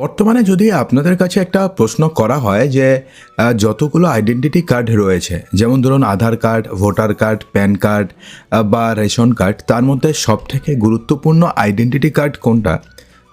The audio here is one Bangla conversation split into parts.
বর্তমানে যদি আপনাদের কাছে একটা প্রশ্ন করা হয় যে যতগুলো আইডেন্টিটি কার্ড রয়েছে, যেমন ধরুন Aadhaar card voter card PAN card বা রেশন কার্ড তার মধ্যে সবথেকে গুরুত্বপূর্ণ আইডেন্টিটি কার্ড কোনটা?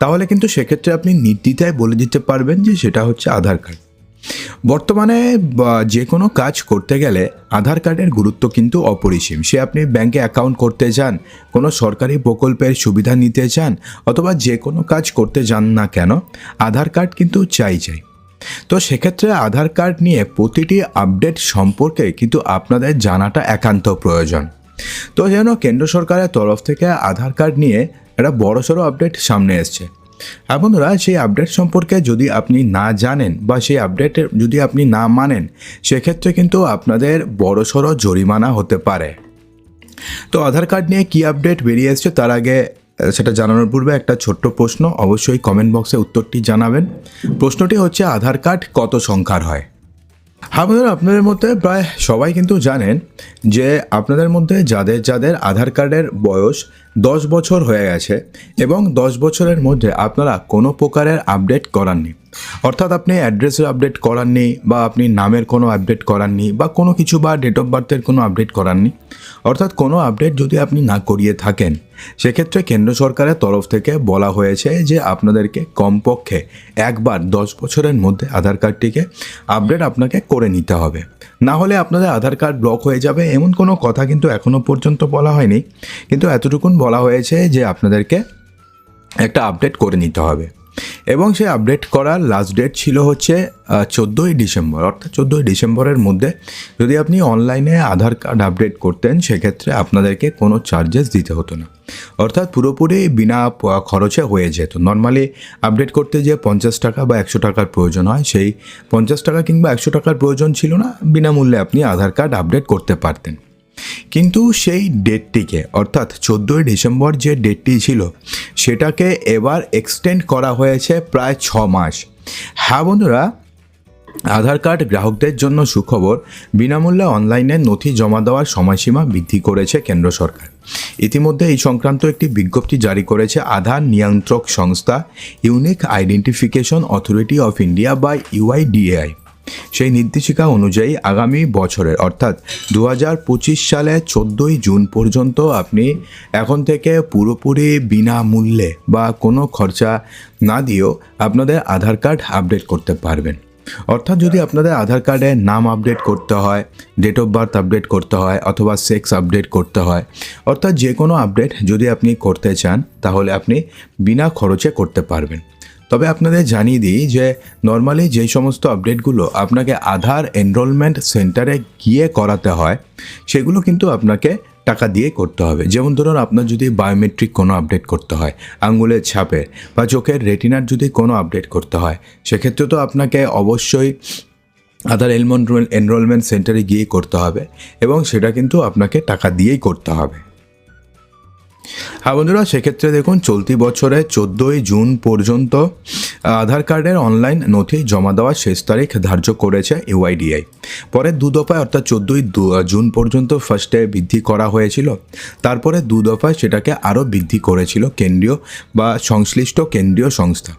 তাহলে কিন্তু সেক্ষেত্রে আপনি নির্দ্বিধায় বলে দিতে পারবেন যে সেটা হচ্ছে আধার কার্ড বর্তমানে যে কোনো কাজ করতে গেলে আধার কার্ডের গুরুত্ব কিন্তু অপরিসীম। সে আপনি ব্যাংকে অ্যাকাউন্ট করতে চান, কোনো সরকারি প্রকল্পের সুবিধা নিতে চান, অথবা যে কোনো কাজ করতে যান না কেন, আধার কার্ড কিন্তু চাই চাই। তো সেক্ষেত্রে আধার কার্ড নিয়ে প্রতিটি আপডেট সম্পর্কে কিন্তু আপনাদের জানাটা একান্ত প্রয়োজন। তো যেন কেন্দ্র সরকারের তরফ থেকে আধার কার্ড নিয়ে একটা বড়সড় আপডেট সামনে এসছে। হ্যাঁ বন্ধুরা, সেই আপডেট সম্পর্কে যদি আপনি না জানেন বা সেই আপডেট যদি আপনি না মানেন, সেক্ষেত্রে কিন্তু আপনাদের বড়সড় জরিমানা হতে পারে। তো আধার কার্ড নিয়ে কী আপডেট বেরিয়ে এসছে তার আগে সেটা জানানোর পূর্বে একটা ছোট্ট প্রশ্ন, অবশ্যই কমেন্ট বক্সে উত্তরটি জানাবেন। প্রশ্নটি হচ্ছে, আধার কার্ড কত সংখ্যার হয়? বন্ধুরা আপনাদের মধ্যে প্রায় সবাই কিন্তু জানেন যে আপনাদের মধ্যে যাদের যাদের আধার কার্ডের বয়স দশ বছর হয়ে গেছে এবং দশ বছরের মধ্যে আপনারা কোনো প্রকারের আপডেট করাননি। অর্থাৎ আপনি অ্যাড্রেসের আপডেট করাননি বা আপনি নামের কোনো আপডেট করাননি বা কোনো কিছু বা ডেট অফ বার্থের কোনো আপডেট করাননি, অর্থাৎ কোনো আপডেট যদি আপনি না করিয়ে থাকেন, সেক্ষেত্রে কেন্দ্র সরকারের তরফ থেকে বলা হয়েছে যে আপনাদেরকে কমপক্ষে একবার দশ বছরের মধ্যে আধার কার্ডটিকে আপডেট আপনাকে করে নিতে হবে। না হলে আপনাদের আধার কার্ড ব্লক হয়ে যাবে, এমন কোনো কথা কিন্তু এখনও পর্যন্ত বলা হয়নি। কিন্তু এতটুকুন বলা হয়েছে যে আপনাদেরকে একটা আপডেট করে নিতে হবে। এবং সেই আপডেট করার লাস্ট ডেট ছিল হচ্ছে চোদ্দোই ডিসেম্বর। অর্থাৎ চোদ্দোই ডিসেম্বরের মধ্যে যদি আপনি অনলাইনে আধার কার্ড আপডেট করতেন, সেক্ষেত্রে আপনাদেরকে কোনো চার্জেস দিতে হতো না। অর্থাৎ পুরোপুরি বিনা খরচে হয়ে যেত। নর্মালি আপডেট করতে যে পঞ্চাশ টাকা বা একশো টাকার প্রয়োজন হয়, সেই পঞ্চাশ টাকা কিংবা একশো টাকার প্রয়োজন ছিল না। বিনামূল্যে আপনি আধার কার্ড আপডেট করতে পারতেন। কিন্তু সেই ডেটটিকে, অর্থাৎ চোদ্দোই ডিসেম্বর যে ডেটটি ছিল, সেটাকে এবার এক্সটেন্ড করা হয়েছে প্রায় ছ মাস। হ্যাঁ বন্ধুরা, আধার কার্ড গ্রাহকদের জন্য সুখবর, বিনামূল্যে অনলাইনে নথি জমা দেওয়ার সময়সীমা বৃদ্ধি করেছে কেন্দ্র সরকার। ইতিমধ্যে এই সংক্রান্ত একটি বিজ্ঞপ্তি জারি করেছে আধার নিয়ন্ত্রক সংস্থা unique identification authority of India বা ইউআইডিএআই সেই নির্দেশিকা অনুযায়ী আগামী বছরের, অর্থাৎ দু সালে চোদ্দোই জুন পর্যন্ত আপনি এখন থেকে পুরোপুরি বিনামূল্যে বা কোনো খরচা না দিয়েও আপনাদের আধার কার্ড আপডেট করতে পারবেন। অর্থাৎ যদি আপনাদের আধার কার্ডে নাম আপডেট করতে হয়, ডেট অফ বার্থ আপডেট করতে হয় অথবা সেক্স আপডেট করতে হয়, অর্থাৎ যে কোনো আপডেট যদি আপনি করতে চান, তাহলে আপনি বিনা খরচে করতে পারবেন। তবে আপনাদের জানিয়ে দিই যে নর্মালি যেই সমস্ত আপডেটগুলো আপনাকে আধার এনরোলমেন্ট সেন্টারে গিয়ে করাতে হয়, সেগুলো কিন্তু আপনাকে টাকা দিয়ে করতে হবে। যেমন ধরুন আপনার যদি বায়োমেট্রিক কোনো আপডেট করতে হয়, আঙ্গুলের ছাপে বা চোখের রেটিনার যদি কোনো আপডেট করতে হয়, সেক্ষেত্রে তো আপনাকে অবশ্যই আধার এনরোল এনরোলমেন্ট সেন্টারে গিয়ে করতে হবে এবং সেটা কিন্তু আপনাকে টাকা দিয়েই করতে হবে। হ্যাঁ বন্ধুরা, সেক্ষেত্রে দেখুন, চলতি বছরে চোদ্দোই জুন পর্যন্ত আধার কার্ডের অনলাইন নথি জমা দেওয়ার শেষ তারিখ ধার্য করেছে ইউআইডিআই পরে দু দফায়, অর্থাৎ চোদ্দোই জুন পর্যন্ত ফার্স্টে বৃদ্ধি করা হয়েছিল। তারপরে দু দফায় সেটাকে আরও বৃদ্ধি করেছিল কেন্দ্রীয় বা সংশ্লিষ্ট কেন্দ্রীয় সংস্থা।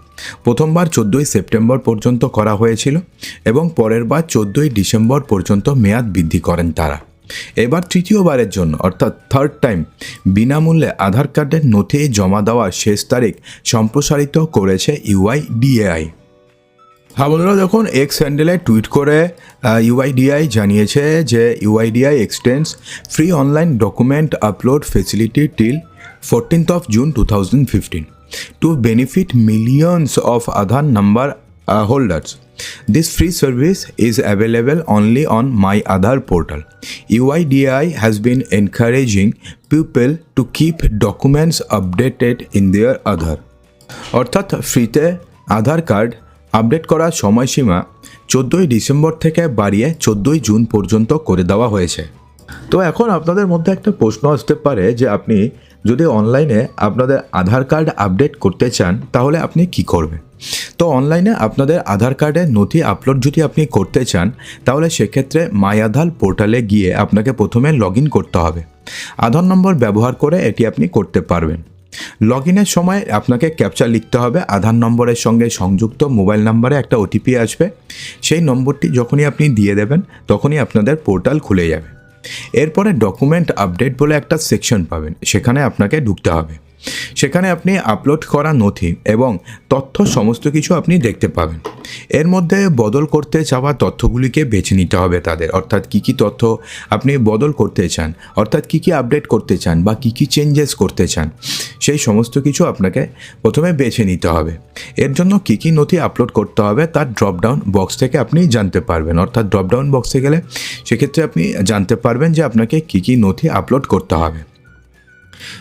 প্রথমবার চোদ্দোই সেপ্টেম্বর পর্যন্ত করা হয়েছিল এবং পরের বার চোদ্দোই ডিসেম্বর পর্যন্ত মেয়াদ বৃদ্ধি করেন তারা। এবার তৃতীয়বারের জন্য, অর্থাৎ থার্ড টাইম বিনামূল্যে আধার কার্ডের নথি জমা দেওয়ার শেষ তারিখ সম্প্রসারিত করেছে ইউআইডিএআই হ্যাঁ বন্ধুরা যখন এক্স হ্যান্ডেলে টুইট করে ইউআইডিআই জানিয়েছে যে UIDAI extends free online document upload facility till fourteenth of June two thousand fifteen to benefit millions of Aadhaar number holders This free service is available only on My Aadhaar portal. UIDAI has been encouraging people to keep documents updated in their Aadhaar. অর্থাৎ ফ্রিতে আধার কার্ড আপডেট করার সময়সীমা চোদ্দোই ডিসেম্বর থেকে বাড়িয়ে চোদ্দোই জুন পর্যন্ত করে দেওয়া হয়েছে তো এখন আপনাদের মধ্যে একটা প্রশ্ন আসতে পারে যে আপনি যদি অনলাইনে আপনাদের আধার কার্ড আপডেট করতে চান, তাহলে আপনি কি করবেন তো অনলাইনে আপনাদের আধার কার্ডের নথি আপলোড যদি আপনি করতে চান, তাহলে সেক্ষেত্রে মাই আধার পোর্টালে গিয়ে আপনাকে প্রথমে লগ করতে হবে। আধার নম্বর ব্যবহার করে এটি আপনি করতে পারবেন। লগ ইনের সময় আপনাকে ক্যাপচার লিখতে হবে, আধার নম্বরের সঙ্গে সংযুক্ত মোবাইল নাম্বারে একটা ওটিপি আসবে। সেই নম্বরটি যখনই আপনি দিয়ে দেবেন, তখনই আপনাদের পোর্টাল খুলে যাবে। এরপরে ডকুমেন্ট আপডেট বলে একটা সেকশন পাবেন, সেখানে আপনাকে ঢুকতে হবে। সেখানে আপনি আপলোড করা নথি এবং তথ্য সমস্ত কিছু আপনি দেখতে পাবেন। এর মধ্যে বদল করতে চাওয়া তথ্যগুলিকে বেছে নিতে হবে তাদের। অর্থাৎ কী কী তথ্য আপনি বদল করতে চান, অর্থাৎ কী কী আপডেট করতে চান বা কী কী চেঞ্জেস করতে চান, সেই সমস্ত কিছু আপনাকে প্রথমে বেছে নিতে হবে। এর জন্য কী কী নথি আপলোড করতে হবে তার ড্রপডাউন বক্স থেকে আপনি জানতে পারবেন। অর্থাৎ ড্রপডাউন বক্সে গেলে সেক্ষেত্রে আপনি জানতে পারবেন যে আপনাকে কী কী নথি আপলোড করতে হবে।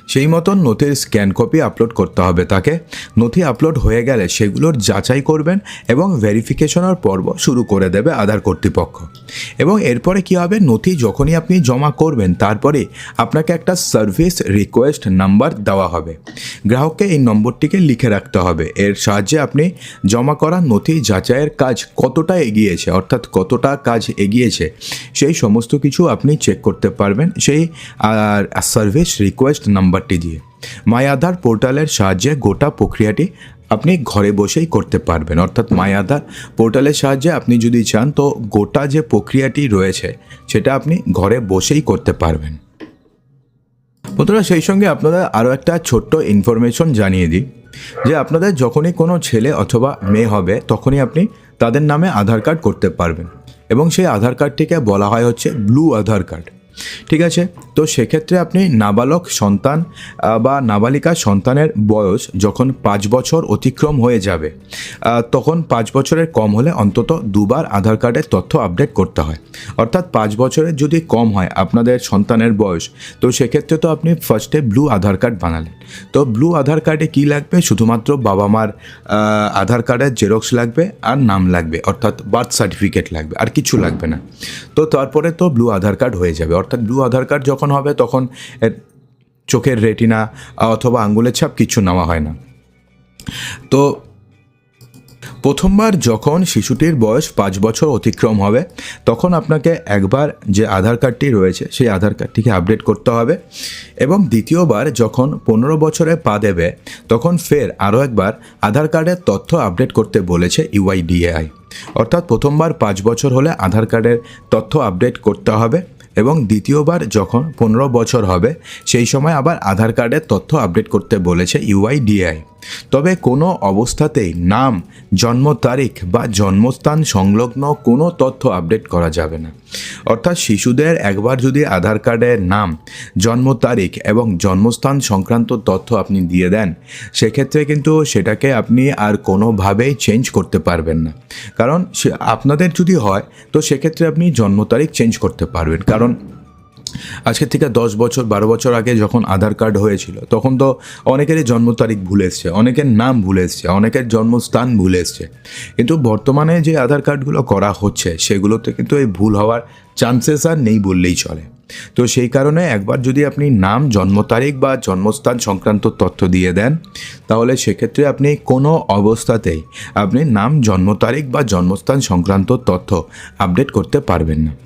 সেই মতন নথির স্ক্যান কপি আপলোড করতে হবে তাকে। নথি আপলোড হয়ে গেলে সেগুলোর যাচাই করবেন এবং ভেরিফিকেশনের পর্ব শুরু করে দেবে আধার কর্তৃপক্ষ। এবং এরপরে কি হবে? নথি যখনই আপনি জমা করবেন, তারপরে আপনাকে একটা সার্ভিস রিকোয়েস্ট নাম্বার দেওয়া হবে। গ্রাহককে এই নম্বরটিকে লিখে রাখতে হবে। এর সাহায্যে আপনি জমা করা নথি যাচাইয়ের কাজ কতটা এগিয়েছে, অর্থাৎ কতটা কাজ এগিয়েছে, সেই সমস্ত কিছু আপনি চেক করতে পারবেন। সেই সার্ভিস রিকোয়েস্ট নাম্বারটি দিয়ে। মাই আধার পোর্টালের সাহায্যে গোটা প্রক্রিয়াটি আপনি ঘরে বসেই করতে পারবেন। অর্থাৎ মাই আধার পোর্টালের সাহায্যে আপনি যদি চান, তো গোটা যে প্রক্রিয়াটি রয়েছে, সেটা আপনি ঘরে বসেই করতে পারবেন। বন্ধুরা, সেই সঙ্গে আপনাদের আরও একটা ছোট্ট ইনফরমেশন জানিয়ে দিই, যে আপনাদের যখনই কোনো ছেলে অথবা মেয়ে হবে, তখনই আপনি তাদের নামে আধার কার্ড করতে পারবেন। এবং সেই আধার কার্ডটিকে বলা হয় হচ্ছে ব্লু আধার কার্ড। ঠিক আছে? তো সেক্ষেত্রে আপনি নাবালক সন্তান বা নাবালিকা সন্তানের বয়স যখন পাঁচ বছর অতিক্রম হয়ে যাবে তখন পাঁচ বছরের কম হলে অন্তত দুবার আধার কার্ডের তথ্য আপডেট করতে হয়। অর্থাৎ পাঁচ বছরের যদি কম হয় আপনাদের সন্তানের বয়স, তো সেক্ষেত্রে তো আপনি ফার্স্টে ব্লু আধার কার্ড বানালেন। তো ব্লু আধার কার্ডে কী লাগবে? শুধুমাত্র বাবা মার আধার কার্ডের জেরক্স লাগবে আর নাম লাগবে, অর্থাৎ বার্থ সার্টিফিকেট লাগবে, আর কিছু লাগবে না। তো তারপরে তো ব্লু আধার কার্ড হয়ে যাবে অর্থাৎ ব্লু আধার কার্ড যখন হবে, তখন চোখের রেটিনা অথবা আঙ্গুলের ছাপ কিছু নেওয়া হয় না। তো প্রথমবার যখন শিশুটির বয়স পাঁচ বছর অতিক্রম হবে, তখন আপনাকে একবার যে আধার কার্ডটি রয়েছে, সেই আধার কার্ডটিকে আপডেট করতে হবে এবং দ্বিতীয়বার যখন পনেরো বছরে পা দেবে, তখন ফের আরও একবার আধার কার্ডের তথ্য আপডেট করতে বলেছে ইউআইডিএআই অর্থাৎ প্রথমবার পাঁচ বছর হলে আধার কার্ডের তথ্য আপডেট করতে হবে। এবং দ্বিতীয়বার যখন পনেরো বছর হবে, সেই সময় আবার আধার কার্ডের তথ্য আপডেট করতে বলেছে ইউআইডিআই তবে কোনো অবস্থাতেই নাম, জন্ম তারিখ বা জন্মস্থান সংলগ্ন কোনো তথ্য আপডেট করা যাবে না। অর্থাৎ শিশুদের একবার যদি আধার কার্ডের নাম, জন্ম তারিখ এবং জন্মস্থান সংক্রান্ত তথ্য আপনি দিয়ে দেন, সেক্ষেত্রে কিন্তু সেটাকে আপনি আর কোনোভাবেই চেঞ্জ করতে পারবেন না। কারণ আপনাদের যদি হয়, তো সেক্ষেত্রে আপনি জন্ম তারিখ চেঞ্জ করতে পারবেন। কারণ আজকের থেকে দশ বছর, বারো বছর আগে যখন আধার কার্ড হয়েছিল, তখন তো অনেকেরই জন্ম তারিখ ভুলে এসছে, অনেকের নাম ভুলে এসছে, অনেকের জন্মস্থান ভুলে এসছে। কিন্তু বর্তমানে যে আধার কার্ডগুলো করা হচ্ছে, সেগুলোতে কিন্তু এই ভুল হওয়ার চান্সেস আর নেই বললেই চলে। তো সেই কারণে একবার যদি আপনি নাম জন্ম তারিখ বা জন্মস্থান সংক্রান্ত তথ্য দিয়ে দেন, তাহলে সেক্ষেত্রে আপনি কোনো অবস্থাতেই আপনি নাম জন্ম তারিখ বা জন্মস্থান সংক্রান্ত তথ্য আপডেট করতে পারবেন না।